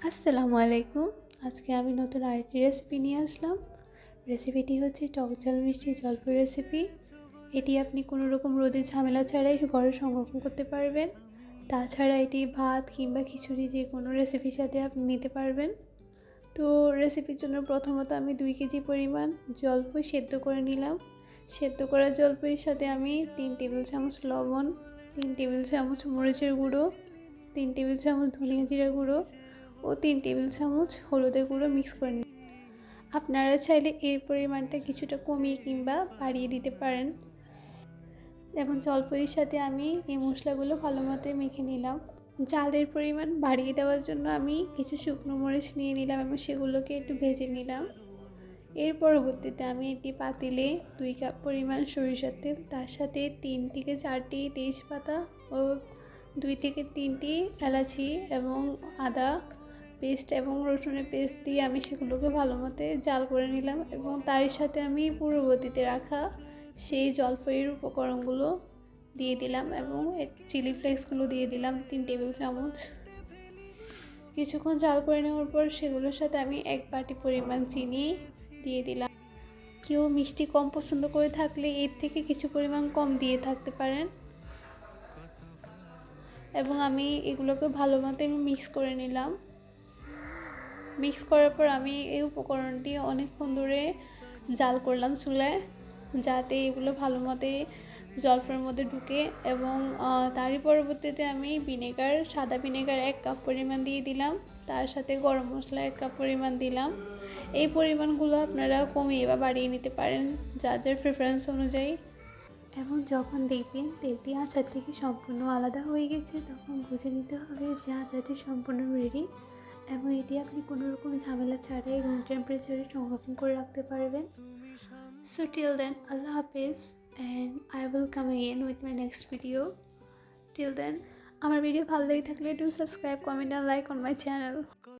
আসসালামু আলাইকুম। আজকে আমি নতুন আরেকটি রেসিপি নিয়ে আসলাম। রেসিপিটি হচ্ছে টক ঝাল মিষ্টি জলপাই রেসিপি এটি আপনি কোনো রকম রোদের ঝামেলা ছাড়াই ঘরে সংরক্ষণ করতে পারবেন। তাছাড়া এটি ভাত কিংবা খিচুড়ি যে কোনো রেসিপির সাথে আপনি নিতে পারবেন। তো রেসিপির জন্য প্রথমত আমি দুই কেজি পরিমাণ জলপাই সেদ্ধ করে নিলাম। সেদ্ধ করা জলপাইয়ের সাথে আমি তিন টেবিল চামচ লবণ, তিন টেবিল চামচ মরিচের গুঁড়ো, তিন টেবিল চামচ ধনিয়া জিরা গুঁড়ো ও তিন টেবিল চামচ হলুদের গুঁড়ো মিক্স করে নিন। আপনারা চাইলে এর পরিমাণটা কিছুটা কমিয়ে কিংবা বাড়িয়ে দিতে পারেন। এবং জলপরির সাথে আমি এই মশলাগুলো ভালো মতো মেখে নিলাম। জালের পরিমাণ বাড়িয়ে দেওয়ার জন্য আমি কিছু শুকনো মরিচ নিয়ে নিলাম এবং সেগুলোকে একটু ভেজে নিলাম। এর পরবর্তীতে আমি একটি পাতিলে দুই কাপ পরিমাণ সরিষার তেল, তার সাথে তিন থেকে চারটি তেজপাতা ও দুই থেকে তিনটি এলাচি এবং আদা পেস্ট এবং রসুনের পেস্ট দিয়ে আমি সেগুলোকে ভালো মতে জাল করে নিলাম এবং তার সাথে আমি পূর্ববর্তীতে রাখা সেই জলপাইয়ের উপকরণগুলো দিয়ে দিলাম এবং চিলি ফ্লেক্সগুলো দিয়ে দিলাম তিন টেবিল চামচ। কিছুক্ষণ জাল করে নেওয়ার পর সেগুলোর সাথে আমি এক বাটি পরিমাণ চিনি দিয়ে দিলাম। কেউ মিষ্টি কম পছন্দ করে থাকলে এর থেকে কিছু পরিমাণ কম দিয়ে থাকতে পারেন। এবং আমি এগুলোকে ভালো মতো মিক্স করে নিলাম। মিক্স করার পর আমি এই উপকরণটি অনেকক্ষণ ধরে জাল করলাম চুলায়, যাতে এগুলো ভালো মতে জলফের মধ্যে ঢুকে এবং তারই পরবর্তীতে আমি ভিনেগার, সাদা ভিনেগার এক কাপ পরিমাণ দিয়ে দিলাম, তার সাথে গরম মশলা এক কাপ পরিমাণ দিলাম। এই পরিমাণগুলো আপনারা কমিয়ে বা বাড়িয়ে নিতে পারেন যা যার প্রেফারেন্স অনুযায়ী। এবং যখন দেখবেন তেলটি আচার থেকে সম্পূর্ণ আলাদা হয়ে গেছে, তখন বুঝে নিতে হবে যে আচারটি সম্পূর্ণ রেডি এবং এটি আপনি কোনো রকম ঝামেলা ছাড়াই রুম টেম্পারেচারে সংরক্ষণ করে রাখতে পারবেন। সো টিল দেন আল্লাহ হাফেজ and I will come again with my next video till then আমার ভিডিও ভালো লেগে থাকলে do subscribe comment and like on my channel